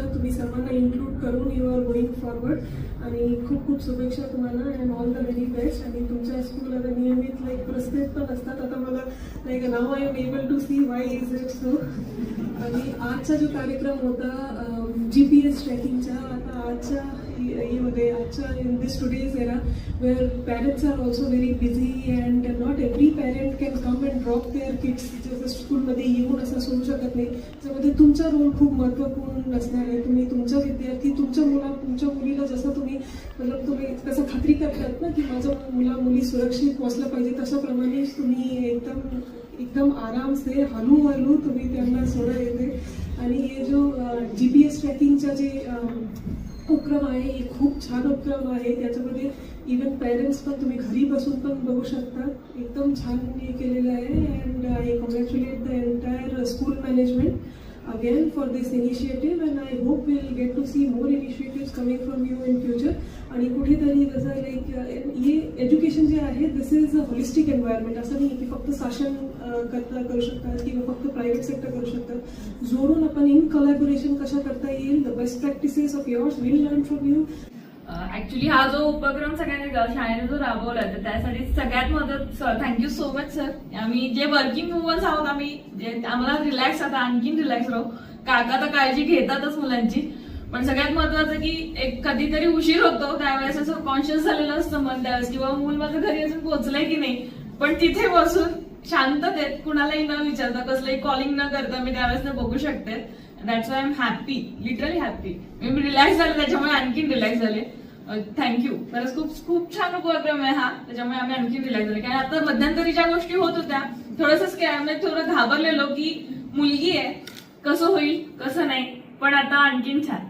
शुभेच्छा. तुम्ही सर्वांना इन्क्लूड करून यू आर गोईंग फॉरवर्ड आणि खूप खूप शुभेच्छा तुम्हाला and all the very best आणि तुमच्या स्कूल आता नियमित लाईक प्रस्तेत पण असतात. आता मला like now I am able to see why is it so आणि आजचा जो कार्यक्रम होता जी पी एस ट्रॅकिंगचा आता आजच्या यामध्ये आजच्या in this today's era where parents are also very busy drop their kids जसं स्कूलमध्ये येऊन असं सोडू शकत नाही. त्याच्यामध्ये तुमचा रोल खूप महत्त्वपूर्ण असणार आहे. तुम्ही तुमचा विद्यार्थी तुमच्या मुला तुमच्या मुलीला जसं तुम्ही मतलब तुम्ही कसं खात्री करतात ना की माझं मुला मुली सुरक्षित पोचलं पाहिजे तशाप्रमाणे तुम्ही एकदम एकदम आराम से हलू तुम्ही त्यांना सोडा येते. आणि हे जो जी पी एस ट्रॅकिंगचा जे उपक्रम आहे हे खूप छान उपक्रम आहे. त्याच्यामध्ये इवन पेरेंट्स पण तुम्ही घरी बसून पण बघू शकता. एकदम छान हे केलेलं आहे. I congratulate the the uh, school school management again for this initiative I I we'll will get to see initiatives initiative from from in in future आणि कुठेतरी जसं लाईक हे एज्युकेशन जे आहे this is a holistic environment असं नाही की फक्त शासन uh, करता करू शकतात किंवा फक्त प्रायव्हेट सेक्टर करू शकतात. जोडून आपण इन कलॅबोरेशन कशा करता येईल? The best practices of yours will learn from you actually हा जो उपक्रम सगळ्यांनी शाळेने जो राबवला तर त्यासाठी सगळ्यात मदत sir thank you so much sir आम्ही जे वर्किंग वुमन्स आहोत आम्ही जे आम्हाला रिलॅक्स आता आणखीन रिलॅक्स राहू. काका तर काळजी घेतातच मुलांची. पण सगळ्यात महत्वाचं की एक कधीतरी उशीर होतो त्यावेळेस असं कॉन्शियस झालेलं असतं मन त्यावेळेस किंवा मूल माझं घरी अजून पोहोचलंय की नाही पण तिथे बसून शांततेत कुणालाही न विचारता कसलंही कॉलिंग न करता मी त्यावेळेस न बघू शकते. That's why am happy literally happy me relax झाले त्याच्यामुळे आणखीन रिलॅक्स झाले. थँक्यू खरंच खूप खूप छान उपक्रम आहे हा. त्याच्यामुळे आम्ही आणखीन रिलॅक्स झाले. कारण आता मध्यंतरी ज्या गोष्टी होत होत्या. थोडस स्कॅम थोडं घाबरलेलो की मुलगी आहे. कसं होईल कसं नाही. पण आता आणखीन छान.